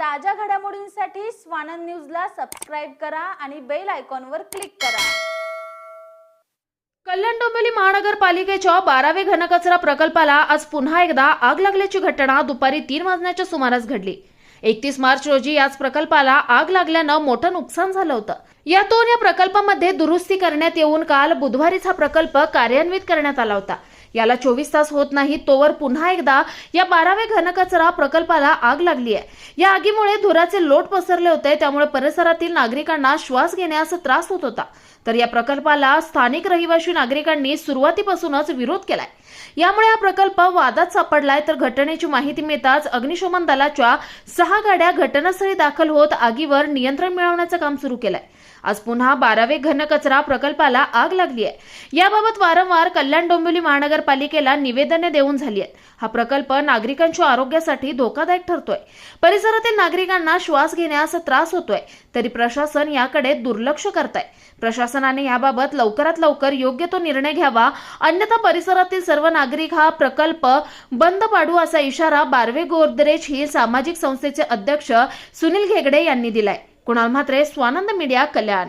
ताज्या घडामोडींसाठी स्वानंद न्यूजला सबस्क्राईब करा आणि बेल आयकॉनवर क्लिक करा. कल्याण डोंबिवली महानगरपालिकेच्या बारावे घनकचरा प्रकल्पाला आज पुन्हा एकदा आग लागल्याची घटना दुपारी तीन वाजण्याच्या सुमारास घडली. एकतीस मार्च रोजी याच प्रकल्पाला आग लागल्यानं मोठं नुकसान झालं होतं. यातून या प्रकल्पामध्ये दुरुस्ती करण्यात येऊन काल बुधवारीच हा प्रकल्प कार्यान्वित करण्यात आला होता. याला चोवीस तास होत नाही तोवर पुन्हा एकदा या बारावे घनकचरा प्रकल्पाला आग लागली आहे. या आगीमुळे धुराचे लोट पसरले होते त्यामुळे परिसरातील नागरिकांना श्वास घेण्यास त्रास होत होता. तर या प्रकल्पाला स्थानिक रहिवासी नागरिकांनी सुरुवातीपासूनच विरोध केलाय. यामुळे हा प्रकल्प वादात सापडलाय तर घटनेची माहिती मिळताच अग्निशमन दलाच्या सहा गाड्या घटनास्थळी दाखल होत आगीवर नियंत्रण मिळवण्याचं काम सुरू केलंय. आज पुन्हा बारावे घनकचरा प्रकल्पाला आग लागली आहे. याबाबत वारंवार कल्याण डोंबिवली महानगरपालिकेला निवेदने देऊन झाली आहेत. हा प्रकल्प नागरिकांच्या आरोग्यासाठी धोकादायक ठरतोय. परिसरातील नागरिकांना श्वास घेण्यास त्रास होतोय तरी प्रशासन याकडे दुर्लक्ष करत आहे प्रशासनाने याबाबत लवकरात लवकर योग्य तो निर्णय घ्यावा. अन्यथा परिसरातील सर्व नागरिक हा प्रकल्प बंद पाडू असा इशारा बारवे गोदरेज हिल सामाजिक संस्थेचे अध्यक्ष सुनील घेगडे यांनी दिलाय. कुणाल म्हात्रे स्वानंद मीडिया कल्याण.